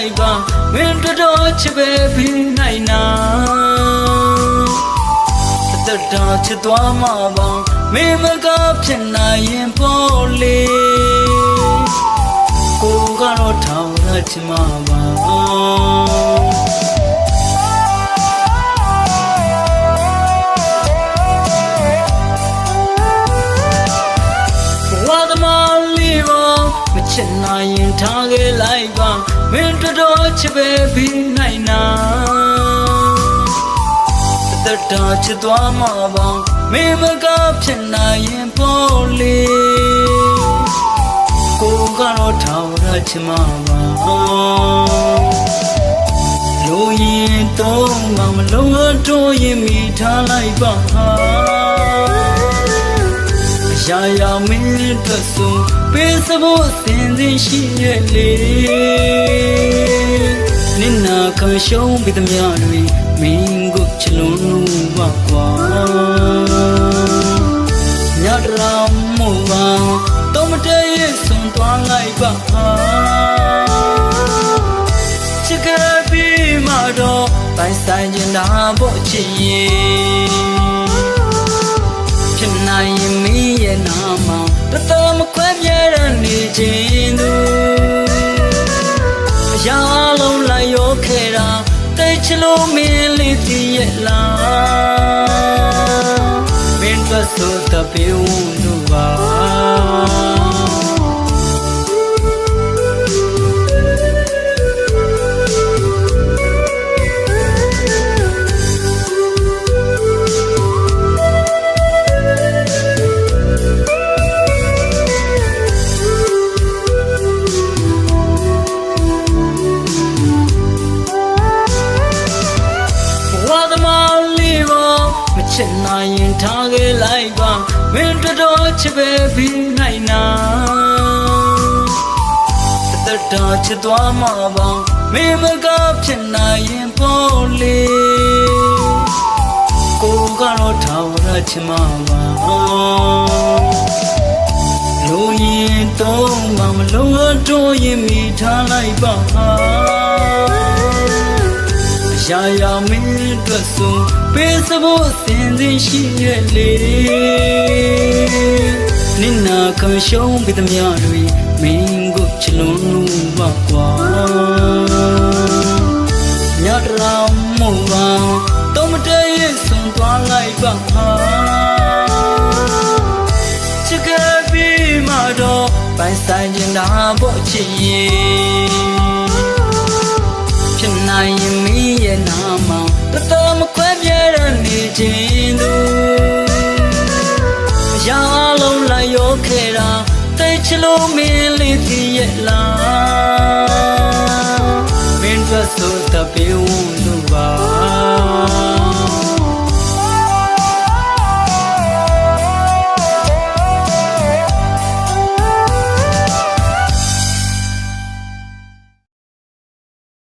စ်နိုင်ရင်ထားခဲ့လိုက်ပါမင်းတို့တော့ချစ်ပဲပြီးနိုင်နာတတတော်ချစ်သွားမှာပါမင်းမကဖြစ်နိုင်ရင်ပေါ်လေကိုကတော့ထောင်ရချင်မှာပါဘဝသမားလေးပါမချစ်နိုင်ရင်ထားခဲ့လိုက်ပါ မင်းတို့တော့ချစ်ပဲပြီးနိုင်နာတတတော်ချစ်သွားမှာပါမင်းမကဖြစ်နိုင်ရင်ပေါ်လေကိုကတော့ထောင်ရချင်မှာပါလိုရင်တော့မမလုံးတော့ရင်မိထားလိုက်ပါဟာ ရာရာမင်းအတွက်ဆိုပေးစဖို့အစဉ်စဉ်ရှိရဲ့လေနင်နာခရှုံးပြီးသမျှတွေမင်းကိုချလွန်လို့ပါကွာညတရာမို့ပါတော့မတည့်ရဲ့ဆုံးသွားလိုက်ပါချစ်ခဲ့ပြီးမှတော့ပိုင်ဆိုင်ကျင်တာပေါ့ချစ်ရဲ့ဖြ ရဲ့နာမတတော်မခွဲပြဲတဲ့နေခြင်းသူအရာလုံးလိုက်ရောခဲ့တာတိတ်ချလို့မင်းလေးတည်ရဲ့လားမင်းတို့ဆိုတပေဝသူပါ ချစ်နိုင်ရင်ထားခဲ့လိုက်ပါမင်းတို့တော့ချစ်ပဲပြီးနိုင်နာတတတော်ချစ်သွားမှာပါမင်းမကဖြစ်နိုင်ရင်ပေါ်လေကိုကတော့ထောင်ရချင်မှာပါလိုရင်တော့မမလုံးတော့ရင်မိထားလိုက်ပါ ရာရာမင်းအတွက်ဆိုပေးစဖို့အစဉ်စဉ်ရှိရဲ့လေနင်နာခမရှုံးပြီးသမျှတွေမင်းကိုချလွန်လို့ပါကွာညတရာမို့ပါတော့မတည့်ရဲ့ဆုံးသွားလိုက်ပါချစ်ခဲ့ပြီးမှတော့ပိုင်ဆိုင်ကျင်တာပေါ့ချစ်ရဲ့ဖြစ်နိုင်ရင်မင်း ရဲ့နာမတတော်မခွဲပြဲတဲ့နေခြင်းသူအရာလုံးလိုက်ရောခဲ့တာတိတ်ချလို့မင်းလေးတည်ရဲ့လားမင်းတို့ဆိုတပေဝန်းသူ